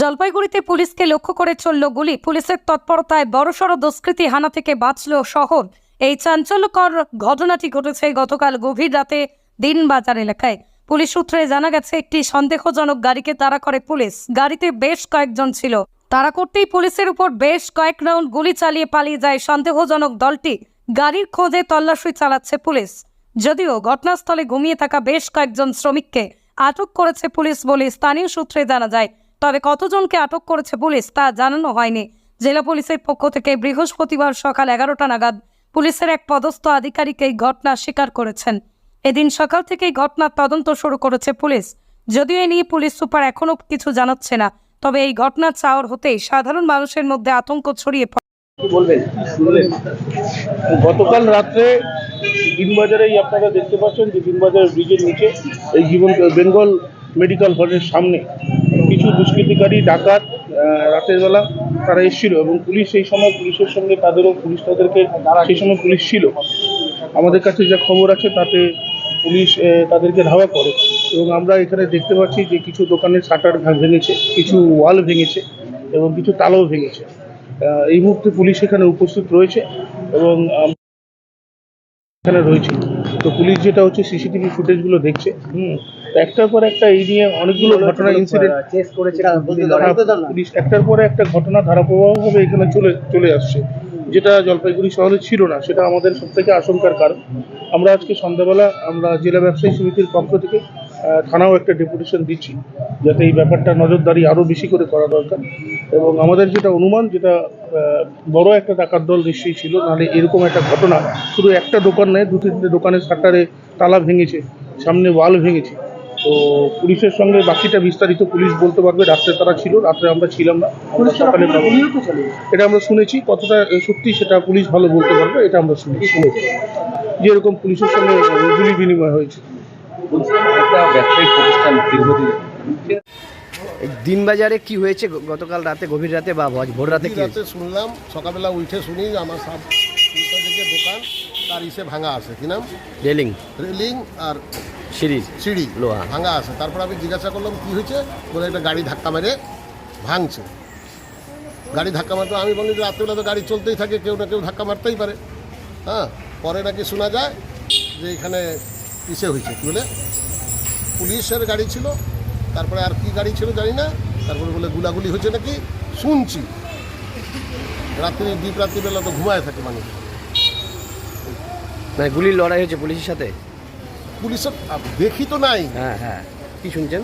জলপাইগুড়িতে পুলিশকে লক্ষ্য করে চলল গুলি। পুলিশের তৎপরতায় বড়সড় দুষ্কৃতী হানা থেকে বাঁচল শহর। এই চাঞ্চল্যকর ঘটনাটি ঘটেছে গতকাল গভীর রাতে দিনবাজার এলাকায়। পুলিশ সূত্রে জানা গেছে, একটি সন্দেহজনক গাড়িকে তাড়া করে পুলিশ। গাড়িতে বেশ কয়েকজন ছিল। তাড়া করতেই পুলিশের উপর বেশ কয়েক রাউন্ড গুলি চালিয়ে পালিয়ে যায় সন্দেহজনক দলটি। গাড়ির খোঁজে তল্লাশি চালাচ্ছে পুলিশ। যদিও ঘটনাস্থলে ঘুমিয়ে থাকা বেশ কয়েকজন শ্রমিককে আটক করেছে পুলিশ বলে স্থানীয় সূত্রে জানা যায় তবে কতজনকে আটক করেছে পুলিশ তা জানানো হয়নি। জেলা পুলিশের পক্ষ থেকে বৃহস্পতিবার সকাল এগারোটা নাগাদ পুলিশের এক পদস্থ আধিকারিক এই ঘটনা স্বীকার করেছেন। এদিন সকাল থেকেই ঘটনার তদন্ত শুরু করেছে পুলিশ। যদিও এ নিয়ে পুলিশ সুপার এখনও কিছু জানাচ্ছে না, তবে এই ঘটনার চাওয়ার হতেই সাধারণ মানুষের মধ্যে আতঙ্ক ছড়িয়ে গতকাল রাত্রে দিনবাজারেই আপনারা দেখতে পাচ্ছেন যে দিনবাজার ব্রিজের নিচে এই জীবন বেঙ্গল মেডিকেল হলের সামনে কিছু দুষ্কৃতিকারী, ডাকাত রাতের বেলা তারা এসেছিল এবং পুলিশ সেই সময় পুলিশের সঙ্গে তাদেরও পুলিশ তাদেরকে সেই সময় পুলিশ ছিল। আমাদের কাছে যা খবর আছে তাতে পুলিশ তাদেরকে ধাওয়া করে এবং আমরা এখানে দেখতে পাচ্ছি যে কিছু দোকানের শাটার ভেঙেছে, কিছু ওয়াল ভেঙেছে এবং কিছু তালাও ভেঙেছে। এই মুহূর্তে পুলিশ এখানে উপস্থিত রয়েছে এবং এখানে রয়েছে। তো পুলিশ যেটা হচ্ছে, সিসিটিভি ফুটেজগুলো দেখছে। হুম। একটার পর একটা এই নিয়ে অনেকগুলো ঘটনা ইনসিডেন্ট পুলিশ একটার পরে একটা ঘটনা ধারাপ্রবাহভাবে এখানে চলে চলে আসছে যেটা জলপাইগুড়ি শহরে ছিল না সেটা আমাদের সব থেকে আশঙ্কার কারণ। আমরা আজকে সন্ধ্যাবেলা আমরা জেলা ব্যবসায়ী সমিতির পক্ষ থেকে আহ, থানাও একটা ডেপুটেশন দিচ্ছি যাতে এই ব্যাপারটা নজরদারি আরও বেশি করে করা দরকার। এবং আমাদের যেটা অনুমান যেটা আহ, বড় একটা ডাকাত দল নিশ্চয়ই ছিল নাহলে এরকম একটা ঘটনা শুধু একটা দোকান নেই দু তিনটে দোকানের শাটারে তালা ভেঙেছে সামনে ওয়াল ভেঙেছে। তো পুলিশের সঙ্গে বাকিটা বিস্তারিত পুলিশ বলতে পারবে রাত্রে তারা ছিল রাত্রে আমরা ছিলাম না। আমরা সকালে এটা আমরা শুনেছি কতটা সত্যি সেটা পুলিশ ভালো বলতে পারবে এটা আমরা শুনেছি। শুনেছি যে এরকম পুলিশের সঙ্গে গুলি বিনিময় হয়েছে। দিনবাজারে কি হয়েছে? গতকাল রাতে গভীর রাতে বা ভোর- ভোর রাতে কি রাতে শুনলাম সকালবেলা উঠে শুনি আমার সব থেকে দোকান। তার ইসে ভাঙা আছে। কি নাম? রেলিং। রেলিং আর সিরিজ সিঁড়ি। লোহা। ভাঙা আছে। তারপর আমি জিজ্ঞাসা করলাম কি হয়েছে? বলে একটা গাড়ি ধাক্কা মেরে ভাঙছে। গাড়ি ধাক্কা মারতে আমি বলি রাত্রিবেলা তো গাড়ি চলতেই থাকে কেউ না কেউ ধাক্কা মারতেই পারে। হ্যাঁ পরে নাকি শোনা যায় যে এখানে ইসে হয়েছে। কী বলে? পুলিশের গাড়ি ছিল তারপরে আর কি গাড়ি ছিল জানি না। তারপরে বলে গুলাগুলি হয়েছে নাকি? শুনছি। রাত্রি দ্বীপ রাত্রিবেলা তো ঘুমায় থাকে মানুষ। মানে গুলির লড়াই হয়েছে পুলিশের সাথে? পুলিশের দেখি তো নাই। হ্যাঁ হ্যাঁ। কি শুনছেন?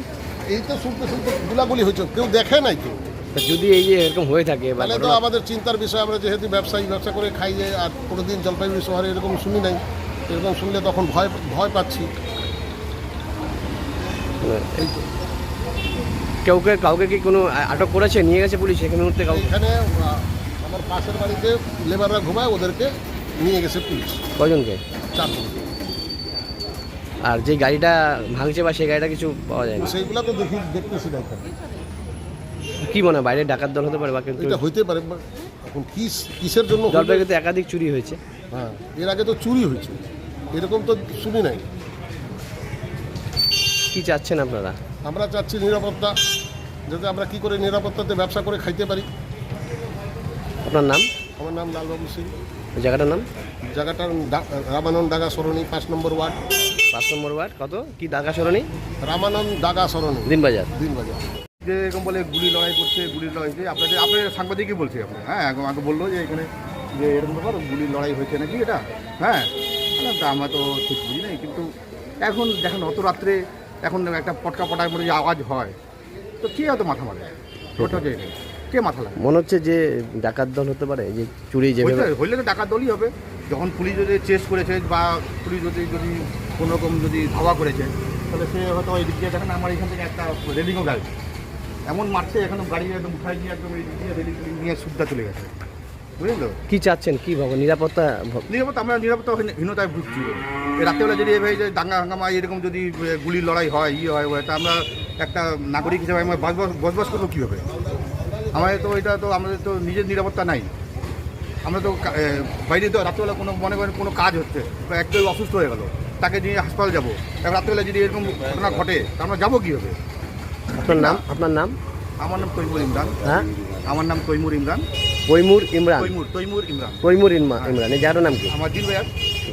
এই তো শুনতে শুনতে গুলাগুলি হয়েছে কেউ দেখে নাই তো। যদি এই যে এরকম হয়ে থাকে তাহলে তো আমাদের চিন্তার বিষয় আমরা যেহেতু ব্যবসায়ী ব্যবসা করে খাই যে আর কোনোদিন জলপাইগুড়ি শহরে এরকম শুনি নাই। এরকম শুনলে তখন ভয় ভয় পাচ্ছি। এই তো। কেউকে কাউকে কি কোনো আটক করেছে? নিয়ে গেছে পুলিশ এখানে কাউকে? এখানে আমার পাশের বাড়িতে লেবাররা ঘুমায় ওদেরকে নিয়ে গেছে পুলিশ। কজনকে? চারজন। আর যে গাড়িটা ভাঙছে বা সেই গাড়িটা কিছু পাওয়া যায় না সেইগুলো তো দেখি দেখতেছি না কি মনে হয় বাইরে ডাকাত দল হতে পারে বা কিন্তু এটা হইতে পারে এখন কিস কিসের জন্য? জলপাইগুড়িতে একাধিক চুরি হয়েছে। হ্যাঁ এর আগে তো চুরি হয়েছে। এরকম তো শুনি নাই। কি চাচ্ছেন আপনারা? আমরা চাচ্ছি নিরাপত্তা যাতে আমরা কি করে নিরাপত্তাতে ব্যবসা করে খাইতে পারি। আপনার নাম? আমার নাম লালবাবু সিং। ওই জায়গাটার নাম? জায়গাটার রামানন্দ দাগা সরণি পাঁচ নম্বর ওয়ার্ড। পাঁচ নম্বর ওয়ার্ড কত? কি দাগা সরণি? রামানন্দ দাগা সরণি। দিনবাজার। দিনবাজার। যে এরকম বলে গুলি লড়াই করছে গুলি লড়াই হয়েছে আপনাদের আপনাদের সাংবাদিকই বলছে আপনি হ্যাঁ এখন আমাকে বলল যে এখানে যে এরকম ব্যাপার গুলি লড়াই হয়েছে নাকি এটা? হ্যাঁ তা আমরা তো ঠিক বুঝি নাই কিন্তু এখন দেখেন অত রাত্রে এখন একটা পটকা পটার মধ্যে যে আওয়াজ হয় তো কী অত মাথা মারে? ওটা হচ্ছে এটাই। কে মাথা লাগে মনে হচ্ছে যে ডাকাত দল হতে পারে যে চুরি যেভাবে হইলে তো টাকা দলই হবে। যখন পুলিশ যদি চেস করেছে বা পুলিশ যদি যদি কোনো রকম যদি ধাওয়া করেছে তাহলে সে হয়তো ওই দিক দিয়ে দেখেন আমার এখান থেকে একটা রেলিংও গাড়ি। এমন মারছে এখানে গাড়ি একদম উঠাই দিয়ে একদম এই দিক দিয়ে রেলিং নিয়ে সুদ্ধা চলে গেছে। বুঝলেন তো? কি চাচ্ছেন? কি ভাবো? নিরাপত্তা নিরাপত্তা আমরা নিরাপত্তা হীনতায় ভুগছি। রাত্রেবেলা যদি এভাবে যে দাঙ্গা হাঙ্গামা এরকম যদি এ, গুলির লড়াই হয় ইয়ে হয় তা আমরা একটা নাগরিক হিসেবে আমরা বসবাস বসবাস করব কীভাবে? আমাদের তো এটা তো আমাদের তো নিজের নিরাপত্তা নাই। আমরা তো বাইরে তো রাত্রেবেলা কোনো মনে করেন কোনো কাজ হচ্ছে বা একটা অসুস্থ হয়ে গেল তাকে নিয়ে হাসপাতাল যাব। রাত্রেবেলা যদি এরকম ঘটনা ঘটে তা আমরা যাব কীভাবে? আপনার নাম? আপনার নাম? আমার নাম তৈমুর ইমরান। হ্যাঁ? আমার নাম তৈমুর ইমরান। তৈমুর ইমরান? তৈমুর তৈমুর ইমরান। তৈমুর ইমরান ইমরান। এই জায়গাটার নাম কি? আমার দিন ভাইয়া।